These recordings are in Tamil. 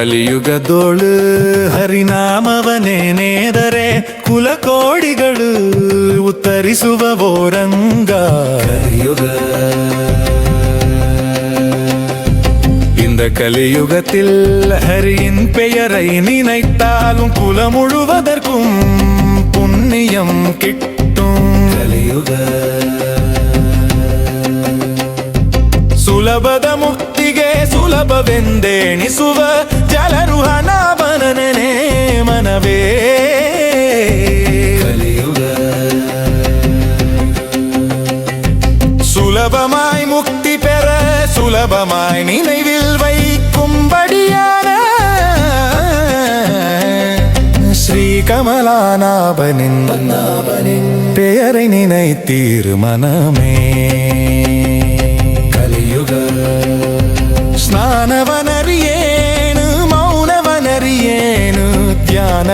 ಕಲಿಯುಗದೋಳು ಹರಿನಾಮವನೇ ನೇದರೆ ಕುಲಕೋಡಿಗಳು ಉತ್ತರಿಸುವ ಓರಂಗ கலியுக இந்த கலியுகத்தில் ஹரியின் பெயரை நினைத்தாலும் குலம் முழுவதற்கும் புண்ணியம் கிட்டும் கலியுக ಸುಲಭದ ಮುಕ್ತಿಗೆ ಸುಲಭವೆಂದೆಣಿಸುವ ಜಲರು ಹಣವನನೇ கனவே சுலபமாய் முக்தி பெற சுலபமாய் நினைவில் வைக்கும்படியான ஸ்ரீ கமலாநாபனின் பெயரை நினைத்தீர் மனமே.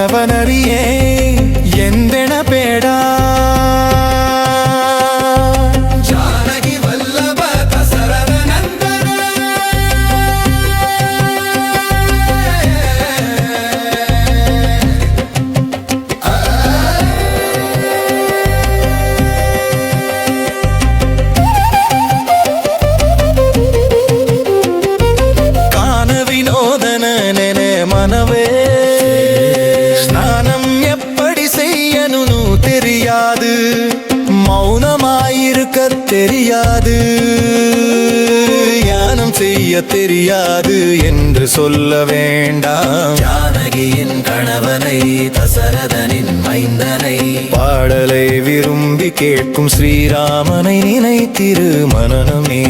അവനറിയേ தெரியாது. யானம் செய்ய தெரியாது என்று சொல்ல வேண்டாம். ஜானகியின் கணவனை தசரதனின் மைந்தனை. பாடலை விரும்பி கேட்கும் ஸ்ரீராமனை நினைத்திரு மனமே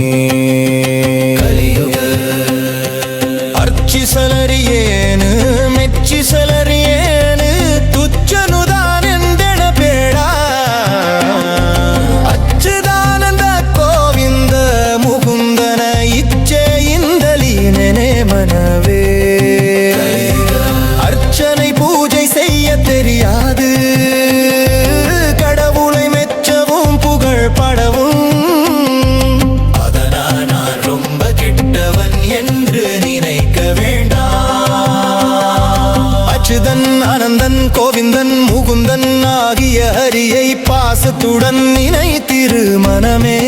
மனவே அர்ச்சனை பூஜை செய்ய தெரியாது. கடவுளை மெச்சவும் புகழ் படவும். அதனால் நான் ரொம்ப கெட்டவன் என்று நினைக்க வேண்டாம். அச்சுதன் ஆனந்தன் கோவிந்தன் முகுந்தன் ஆகிய ஹரியை பாசத்துடன் நினைத்திரு மனமே.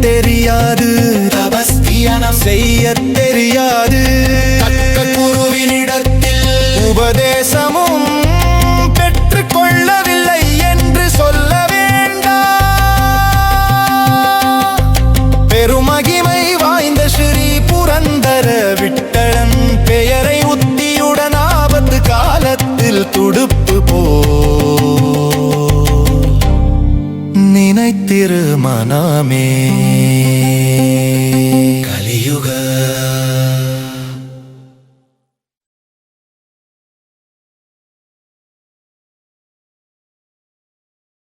தெரியாது. தபஸ்தியனம் செய்ய தெரியாது. குருவினிடத்தில் உபதேசமும் பெற்றுக் கொள்ளவில்லை என்று சொல்ல வேண்டாம் பெருமகிமை வாய்ந்த ஸ்ரீ புரந்தர விட்டளன் பெயரை உத்தியுடன் ஆபத்து காலத்தில் துடுப்பு திருமணமே.